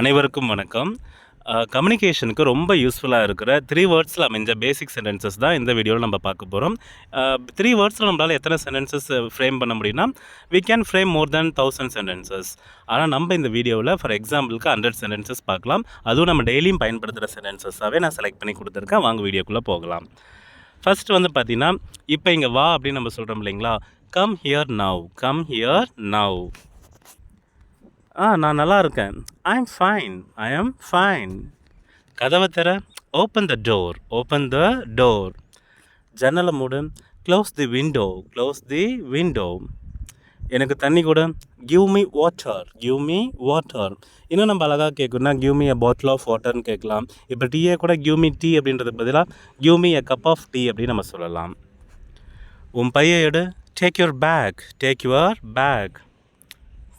அனைவருக்கும் வணக்கம். கம்யூனிகேஷனுக்கு ரொம்ப யூஸ்ஃபுல்லாக இருக்கிற த்ரீ வேர்ட்ஸில் அமைஞ்ச பேசிக் சென்டென்சஸ் தான் இந்த வீடியோவில் நம்ம பார்க்க போகிறோம் த்ரீ வேர்ட்ஸில் நம்மளால் எத்தனை சென்டென்சஸ் ஃப்ரேம் பண்ண முடியும்னா we can frame more than thousand sentences ஆனால் நம்ம இந்த வீடியோவில் ஃபார் எக்ஸாம்பிளுக்கு ஹண்ட்ரட் சென்டென்சஸ் பார்க்கலாம். அதுவும் நம்ம டெய்லியும் பயன்படுத்துகிற சென்டென்சஸாகவே நான் செலக்ட் பண்ணி கொடுத்துருக்கேன். வாங்க வீடியோக்குள்ளே போகலாம். ஃபர்ஸ்ட் வந்து பார்த்தீங்கன்னா இப்போ இங்கே வா அப்படின்னு நம்ம சொல்கிறோம் இல்லைங்களா? Come here now come here now ஆ நான் நல்லா இருக்கேன். I am fine I am fine கதவை தர open the door open the door ஜன்னலை மூடு. Close the window close the window எனக்கு தண்ணி கூட. Give me water give me water இன்னும் நம்ம அழகாக கேட்கணும்னா give me a bottle of வாட்டர்னு கேட்கலாம். இப்போ டீயே கூட கிவ் மீ டீ அப்படின்றது பதிலாக give me a cup of tea அப்படின்னு நம்ம சொல்லலாம். உன் பையன் எடு. Take your bag take your bag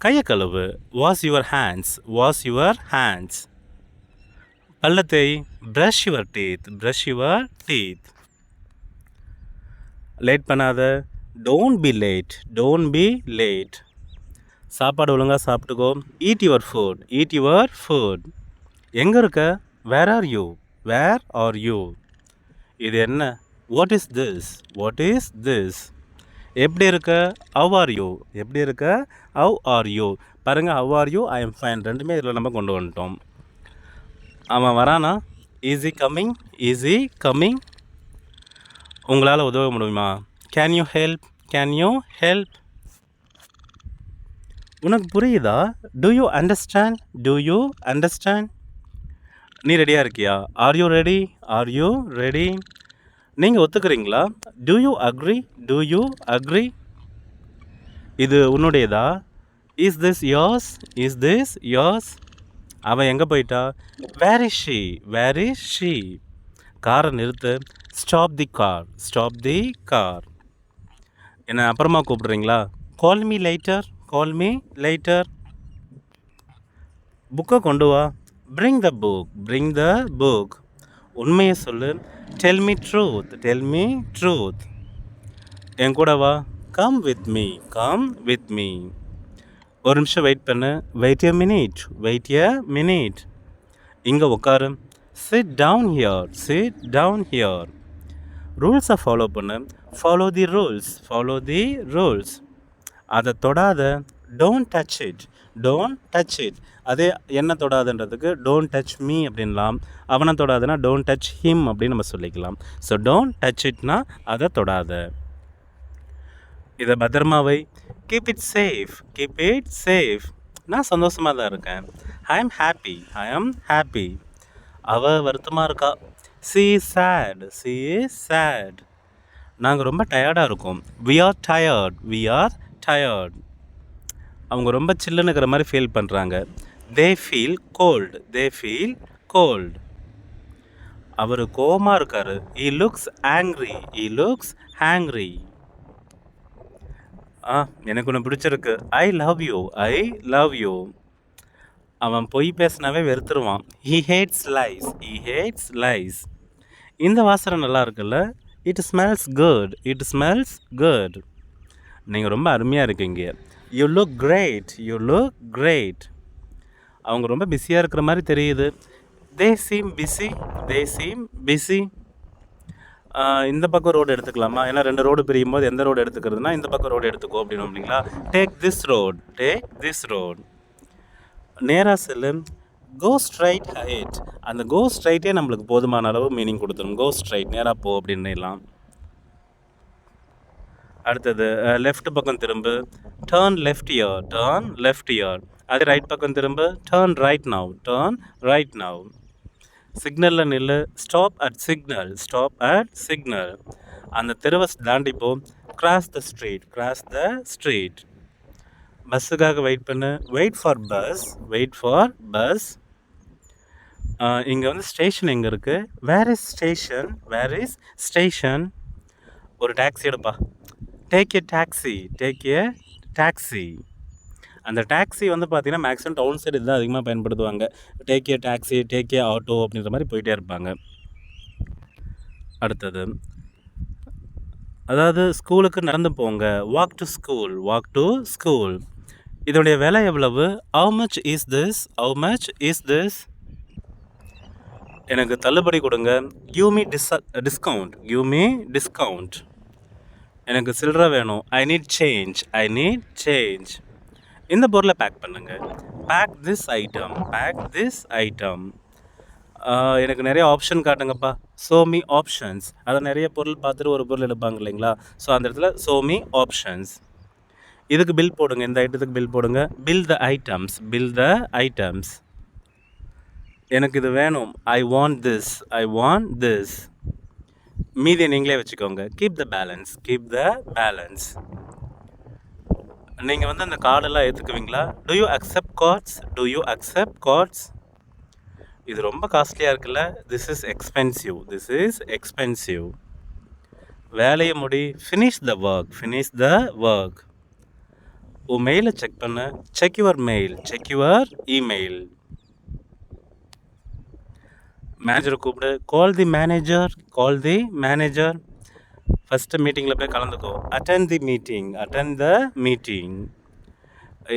கையை கழுவு wash your hands wash your hands பள்ளத்தை brush your teeth brush your teeth late பண்ணாத. Don't be late don't be late சாப்பாடு ஒழுங்காக சாப்பிட்டுக்கோ. Eat your food eat your food எங்கே இருக்க? Where are you where are you இது என்ன? What is this what is this எப்படி இருக்க? How are you எப்படி இருக்க? ஹவ் ஆர் யூ பாருங்கள் how are you I am fine ரெண்டுமே இதில் நம்ம கொண்டு வந்துட்டோம். அவன் வரானா? ஈஸி கம்மிங் ஈஸி கம்மிங் உங்களால் உதவ முடியுமா? Can you help can you help உனக்கு புரியுதா? Do you understand do you understand நீ ரெடியாக இருக்கியா? Are you ready are you ready நீங்கள் ஒத்துக்கிறீங்களா? Do you agree do you agree இது உன்னுடையதா? Is this yours is this yours அவன் எங்கே போயிட்டா? Where is she where is she காரை நிறுத்து. Stop the car stop the car என்ன அப்புறமா கூப்பிடுறீங்களா? Call me later call me later புக்கை கொண்டு வா. Bring the book bring the book உண்மையை சொல்லு. Tell me truth tell me truth என் கூட வா. Come with me come with me ஒரு நிமிஷம் வெயிட் பண்ணு. Wait a minute wait a minute இங்கே உட்காரு. Sit down here sit down here ரூல்ஸை ஃபாலோ பண்ணு. Follow the rules follow the rules அதை தொடாத. Don't touch it don't touch it அதே என்ன தொடாதுன்றதுக்கு டோன்ட் டச் மீ அப்படின்லாம் அவனை தொடாதுன்னா டோன்ட் டச் ஹிம் அப்படின்னு நம்ம சொல்லிக்கலாம். ஸோ டோன்ட் டச் இட்னா அதை தொடாத. இதை பத்திரமாவை keep it safe keep it safe நான் சந்தோஷமாக தான் இருக்கேன். ஐ am happy I am happy அவ வருத்தமாக இருக்கா? சி சேட் சி சேட் நாங்கள் ரொம்ப டயர்டாக இருக்கோம். We are tired we are tired அவங்க ரொம்ப சில்லுன்னுக்கிற மாதிரி ஃபீல் பண்ணுறாங்க they feel cold they feel cold அவர் கோமாக இருக்கார். He looks angry he looks angry ஆ எனக்கு ஒன்று பிடிச்சிருக்கு. I love you I love you அவன் பொய் பேசினாவே வெறுத்துருவான். He hates lies he hates lies இந்த வாசனை நல்லா இருக்குல்ல? It smells good it smells good நீங்கள் ரொம்ப அருமையாக இருக்கீங்க you look great you look great அவங்க ரொம்ப பிஸியாக இருக்கிற மாதிரி தெரியுது. They seem busy they seem busy இந்த பக்கம் ரோடு எடுத்துக்கலாமா? ஏன்னா ரெண்டு ரோடு பிரியும் போது எந்த ரோடு எடுத்துக்கிறதுனா இந்த பக்கம் ரோடு எடுத்துக்கோ அப்படின்னு இல்லைங்களா? Take this road take this road நேராக செல்லும் கோ ஸ்ட்ரைட் ஹைட் அந்த கோ ஸ்ட்ரைட்டே நம்மளுக்கு போதுமான அளவு மீனிங் கொடுத்துரும். கோ ஸ்ட்ரைட் நேராக போ அப்படின்னுலாம். அடுத்தது லெஃப்ட் பக்கம் திரும்ப. Turn left here turn left here அதே ரைட் பக்கம் திரும்ப. Turn right now turn right now சிக்னலில் நில்லு. Stop at signal stop at signal அந்த தெருவை தாண்டிப்போம் cross the street cross the street பஸ்ஸுக்காக wait பண்ணு. Wait for bus wait for bus இங்கே வந்து ஸ்டேஷன் எங்கே இருக்குது where is station where is station ஒரு டாக்ஸி எடுப்பா. Take a taxi take a taxi அந்த டாக்ஸி வந்து பார்த்திங்கன்னா மேக்ஸிமம் டவுன் சைடு இதுதான் அதிகமாக பயன்படுத்துவாங்க. Take a taxi take a auto அப்படின்ற மாதிரி போயிட்டே இருப்பாங்க. அடுத்தது அதாவது ஸ்கூலுக்கு நடந்து போங்க. Walk to school walk to school இதோடைய விலை எவ்வளவு? How much is this how much is this எனக்கு தள்ளுபடி கொடுங்க. Give me dis discount give me me discount எனக்கு சில்லற வேணும். I need change I need change இந்த பொருளை பேக் பண்ணுங்கள் pack this item pack this item எனக்கு நிறைய ஆப்ஷன் காட்டுங்கப்பா. சோமி ஆப்ஷன்ஸ் அதை நிறைய பொருள் பார்த்துட்டு ஒரு பொருள் எடுப்பாங்க இல்லைங்களா? ஸோ அந்த இடத்துல சோமி ஆப்ஷன்ஸ் இதுக்கு பில் போடுங்க. இந்த ஐட்டத்துக்கு பில் போடுங்க. Bill the items bill the items எனக்கு இது வேணும். I want this I want this மீதியை நீங்களே வச்சுக்கோங்க. Keep the balance keep the balance நீங்கள் வந்து அந்த கார்டெல்லாம் ஏற்றுக்குவீங்களா do you accept cards do you accept cards இது ரொம்ப காஸ்ட்லியாக இருக்குல்ல? This is expensive this is expensive வேலையை முடி. Finish the work finish the work உன் மெயிலை செக் பண்ண. Check your mail check your email மேனேஜரை கூப்பிடு. Call the manager call the manager first மீட்டிங்கில் போய் கலந்துக்கோ. Attend the meeting attend the meeting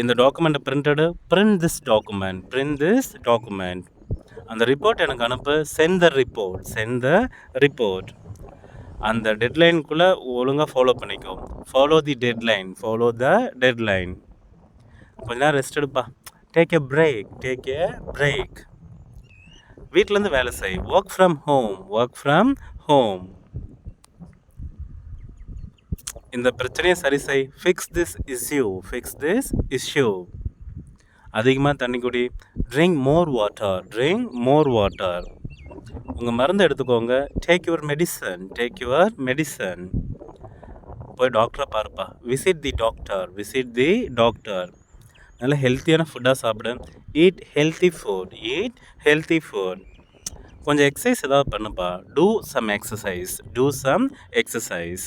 இந்த டாக்குமெண்ட்டை printed print this document print this document அந்த ரிப்போர்ட் எனக்கு அனுப்பு. Send the report send the report அந்த டெட்லைனுக்குள்ளே ஒழுங்காக ஃபாலோ பண்ணிக்கோ. Follow the deadline follow the deadline கொஞ்ச நேரம் ரெஸ்ட் எடுப்பா. Take a break take a break வீட்டிலேருந்து வேலை செய். Work from home work from home இந்த பிரச்சனையை சரி செய். Fix this issue fix this issue அதிகமாக தண்ணி குடி. Drink more water drink more water உங்கள் மருந்து எடுத்துக்கோங்க. Take your medicine take your medicine போய் டாக்டரை பாருப்பா. Visit the doctor visit the doctor நல்ல ஹெல்த்தியான ஃபுட்டாக சாப்பிடு. Eat healthy food eat healthy food கொஞ்சம் எக்ஸசைஸ் ஏதாவது பண்ணுப்பா. Do some exercise do some exercise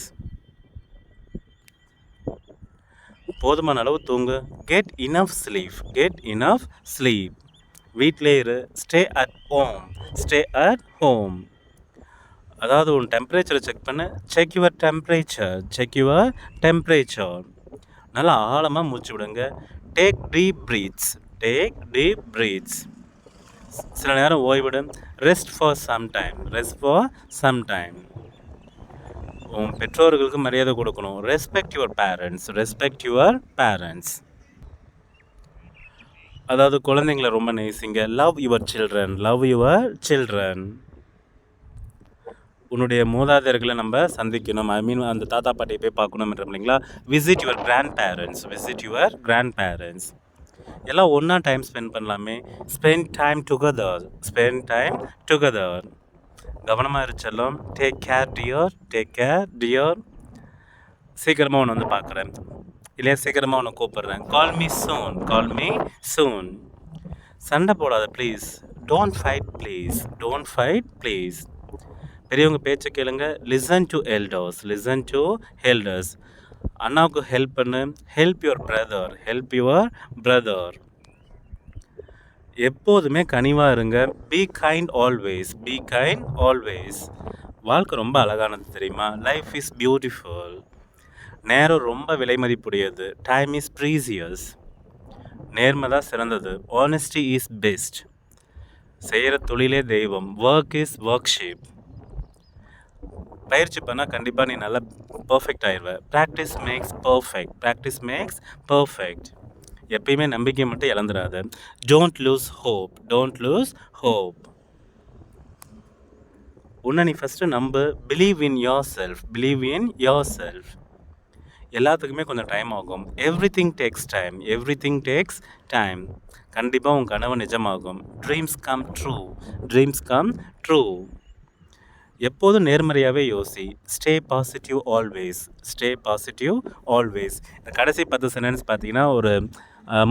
போதுமான அளவு தூங்கு. Get enough sleep get enough sleep வீட்டிலே இரு. Stay at home stay at home அதாவது உன் டெம்பரேச்சரை செக் பண்ணு. Check your temperature check your temperature நல்லா ஆழமாக மூச்சு விடுங்க. Take deep breaths take deep breaths சில நேரம் ஓய்விடும். Rest for some time rest for some time உன் பெற்றோர்களுக்கு மரியாதை கொடுக்கணும். Respect your parents respect your parents அதாவது குழந்தைங்களை ரொம்ப நேசிங்க. Love your children love your children உன்னுடைய மூதாதையர்களை நம்ம சந்திக்கணும். ஐ மீன் அந்த தாத்தா பாட்டியை போய் பார்க்கணும் இல்லைங்களா? Visit your grandparents visit your grandparents எல்லாம் ஒன்றா டைம் ஸ்பெண்ட் பண்ணலாமே. Spend time together spend time together கவனமாக இருச்சாலும் take care dear take care dear சீக்கிரமாக உன்னை வந்து பார்க்குறேன். இல்லையா சீக்கிரமாக உன்னை கூப்பிட்றேன். Call me soon call me soon சண்டை போடாத please don't fight please don't fight please பெரியவங்க பேச்சை கேளுங்க. Listen to elders listen to elders அண்ணாவுக்கு ஹெல்ப் பண்ணு. Help your brother help your brother எப்போதுமே கனிவாக இருங்க. Be kind always be kind always வாழ்க்கை ரொம்ப அழகானது தெரியுமா? லைஃப் இஸ் பியூட்டிஃபுல் நேரம் ரொம்ப விலை மதிப்புடையது. டைம் இஸ் ப்ரீசியஸ் நேர்மை தான் சிறந்தது. ஆனஸ்டி இஸ் பெஸ்ட் செய்கிற தொழிலே தெய்வம். ஒர்க் இஸ் ஒர்க்ஷிப் பயிற்சி பண்ணால் கண்டிப்பாக நீ நல்லா பர்ஃபெக்ட் ஆயிடுவேன் practice makes perfect practice makes perfect எப்பயுமே நம்பிக்கை மட்டும் இழந்துடாத don't lose hope don't lose hope உன்னை நீ ஃபஸ்ட்டு நம்பு. Believe in yourself believe in yourself எல்லாத்துக்குமே கொஞ்சம் டைம் ஆகும். Everything takes time everything takes time கண்டிப்பாக உன் கனவு நிஜமாகும். Dreams come true dreams come true எப்போதும் நேர்மறையாகவே யோசி. Stay positive always stay positive always இந்த கடைசி பத்து சென்டென்ஸ் பார்த்தீங்கன்னா ஒரு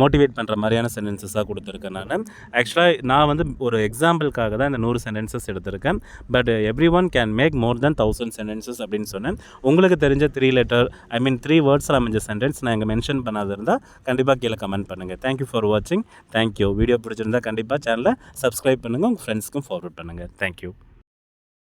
மோட்டிவேட் பண்ணுற மாதிரியான சென்டென்சஸாக கொடுத்துருக்கேன் நான். ஆக்சுவலாக நான் வந்து ஒரு எக்ஸாம்பிளுக்காக தான் இந்த நூறு சென்டென்சஸ் எடுத்திருக்கேன். But every one can make more than thousand sentences அப்படின்னு சொன்னேன். உங்களுக்கு தெரிஞ்ச three letter I mean three வேர்ட்ஸில் அமைஞ்ச சென்டென்ஸ் நான் இங்கே மென்ஷன் பண்ணாத இருந்தால் கண்டிப்பாக கீழே கமெண்ட் பண்ணுங்கள் தேங்க்யூ ஃபார் வாட்சிங் தேங்க்யூ வீடியோ பிடிச்சிருந்தா கண்டிப்பாக சேனலை சப்ஸ்கிரைப் பண்ணுங்கள் உங்கள் ஃப்ரெண்ட்ஸ்க்கும் ஃபார்வர்ட் பண்ணுங்கள் தேங்க்யூ